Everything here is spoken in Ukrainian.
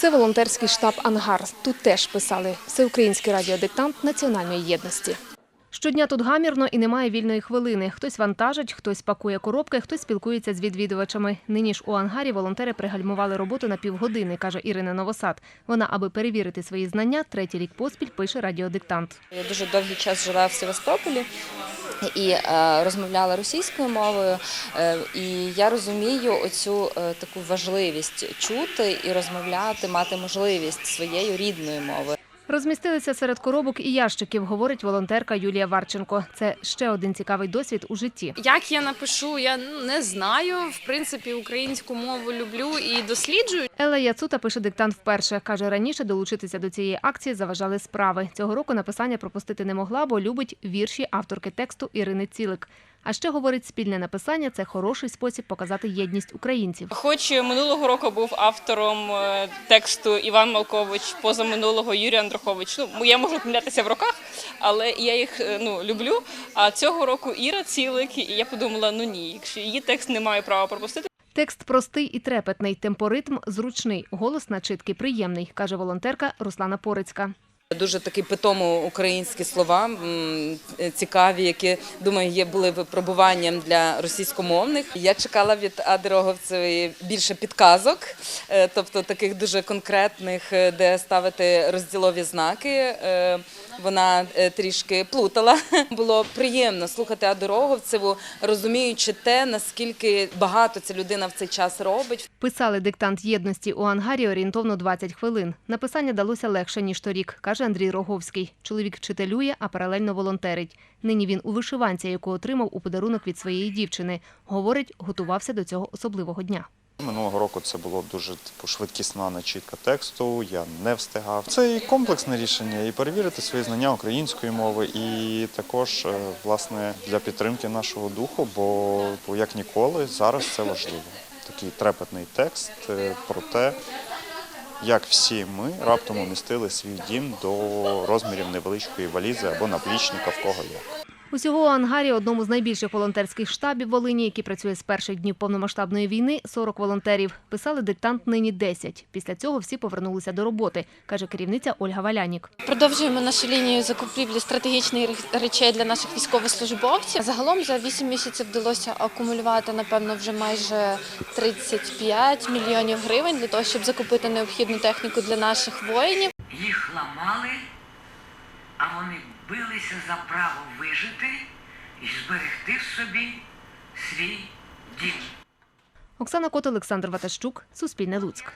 Це волонтерський штаб Ангар. Тут теж писали всеукраїнський радіодиктант національної єдності. Щодня тут гамірно і немає вільної хвилини. Хтось вантажить, хтось пакує коробки, хтось спілкується з відвідувачами. Нині ж у ангарі волонтери пригальмували роботу на півгодини, каже Ірина Новосад. Вона, аби перевірити свої знання, третій рік поспіль пише радіодиктант. Я дуже довгий час жила в Севастополі і е, розмовляла російською мовою. Е, і я розумію оцю е, таку важливість чути і розмовляти, мати можливість своєю рідною мовою. Розмістилися серед коробок і ящиків, говорить волонтерка Юлія Варченко. Це ще один цікавий досвід у житті. Як я напишу, я ну, не знаю. В принципі, українську мову люблю і досліджую. Елла Яцута пише диктант вперше. Каже, раніше долучитися до цієї акції заважали справи. Цього року написання пропустити не могла, бо любить вірші авторки тексту Ірини Цілик. А ще говорить, спільне написання це хороший спосіб показати єдність українців. Хоч минулого року був автором е, тексту Іван Малкович, позаминулого Юрій Андрухович. Ну я можу помилятися в роках, але я їх е, ну люблю. А цього року Іра Цілик, і я подумала: ну ні, якщо її текст не маю права пропустити. Текст простий і трепетний, темпоритм зручний, голос начитки приємний, каже волонтерка Руслана Порицька. Дуже такі питомо українські слова, цікаві, які думаю, є були випробуванням для російськомовних. Я чекала від Адероговцевої більше підказок, е, тобто таких дуже конкретних, е, де ставити розділові знаки. Е, Вона трішки плутала. Було приємно слухати Адероговцеву, розуміючи те, наскільки багато ця людина в цей час робить. Писали диктант єдності у ангарі орієнтовно 20 хвилин. Написання далося легше, ніж торік, каже Андрій Роговський. Чоловік вчителює, а паралельно волонтерить. Нині він у вишиванці, яку отримав у подарунок від своєї дівчини. Говорить, готувався до цього особливого дня. Минулого року це було дуже типу, швидкісна начітка тексту, я не встигав. Це і комплексне рішення, і перевірити свої знання української мови, і також е, власне для підтримки нашого духу, бо, бо як ніколи зараз це важливо. Такий трепетний текст е, про те, як всі ми раптом умістили свій дім до розмірів невеличкої валізи або наплічника в кого як. Усього у ангарі, одному з найбільших волонтерських штабів Волині, який працює з перших днів повномасштабної війни, 40 волонтерів. Писали диктант нині 10. Після цього всі повернулися до роботи, каже керівниця Ольга Валянік. Продовжуємо нашу лінію закупівлі стратегічних речей для наших військовослужбовців. Загалом за 8 місяців вдалося акумулювати, напевно, вже майже 35 мільйонів гривень для того, щоб закупити необхідну техніку для наших воїнів. їх ламали, а вони билися за право вижити і зберегти в собі свій дім. Оксана Кот, Олександр Ватащук, Суспільне Луцьк.